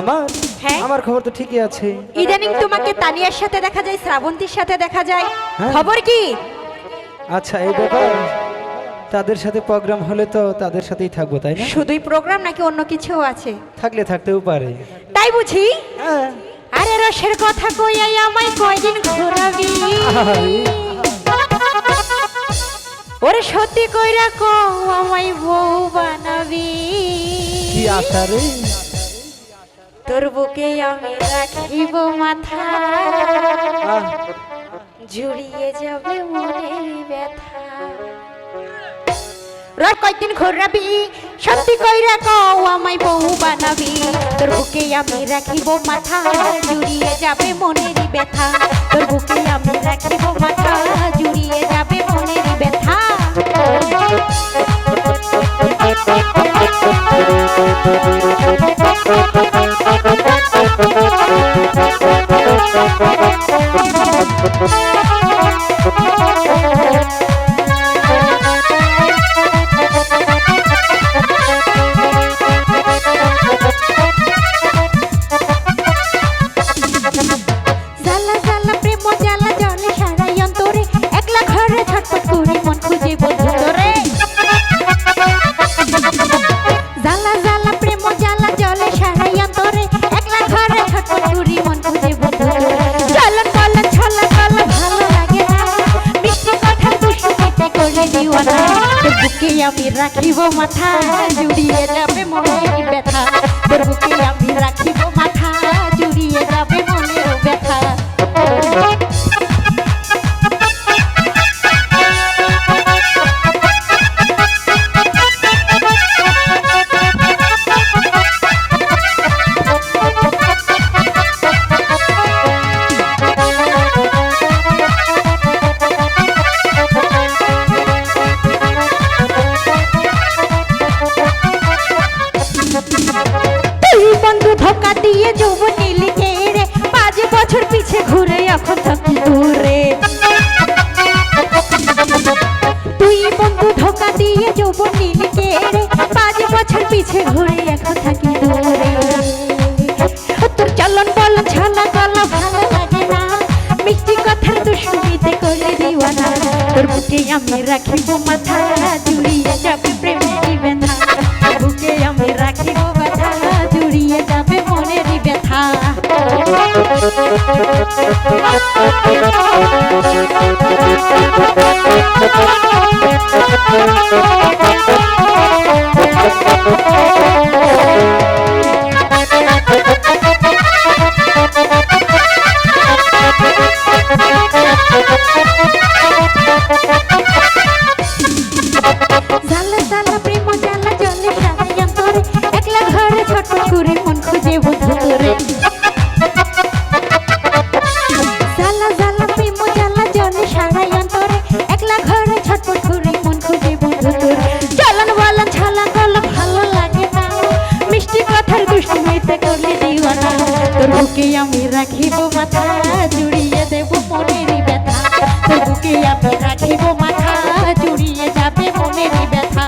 আমার? হ্যাঁ? আমার খবর তো ঠিকই আছে। ইদানিং তোমাকে তানিয়ার সাথে দেখা যায় শ্রাবন্তীর সাথে দেখা যায়। হ্যাঁ। খবর কি? আচ্ছা এই ব্যাপার তাদের সাথে প্রোগ্রাম হলে তো তাদের সাথেই থাকব তাই না? শুধুই প্রোগ্রাম নাকি অন্য কিছুও আছে? থাকলে থাকতেও পারে। তাই বুঝি? হ্যাঁ। আরে রসের কথা কইয়াই আমায় কয়দিন ঘোরাবি? ওরে সত্যি কইরা কো আমায় বউ বানাবি। কি আশা রে? তোর বুকে আমি রাখিব মাথা। জুড়িয়ে যাবে মনের ব্যথা। রর কয়দিন ঘোরাবি? সত্যি কইরা কও আমায় বউ বানাবি। তোর বুকে আমি রাখিব মাথা জুড়িয়ে যাবে মনেরই ব্যথা। তোর বুকে আমি রাখিব জ্বালা প্রেম জ্বালা জলে সারাই অন্তরে। একলা ঘরে করে দিওয়ানা তোর বুকে আমি রাখিব মাথা জুড়িয়ে যাবে মনে ব্যথা তোর বুকে ধোকা দিয়ে যৌবন নিলি রে পাঁচ বছর পিছে ঘুরে এখন থাকি দূরে। তুই বন্ধু ধোকা দিয়ে যৌবন নিলি রে পাঁচ বছর পিছে ঘুরে এখন থাকি দূরে। তোর চলন বলন ছলা গলা ভালো লাগে না। মিষ্টি কথার দুষ্টুমিতে করে দিওয়ানা। তোর বুকে আমি রাখিব মাথা জুড়িয়ে করে মন খুঁজে বন্ধু আমি রাখিব মাথা? জুড়িয়ে দেব মনেরই ব্যথা। তোর বুকে আমি রাখিব মাথা? জুড়িয়ে যাবে মনেরই ব্যথা।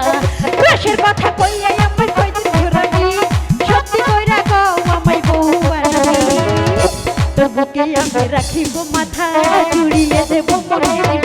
রসের কথা কইয়া আমার কইতে ঘুরাবি সত্যি কইরা কও আমায় বউ তোর বুকে আমি রাখিব মাথা? জুড়িয়ে দেব মনেরই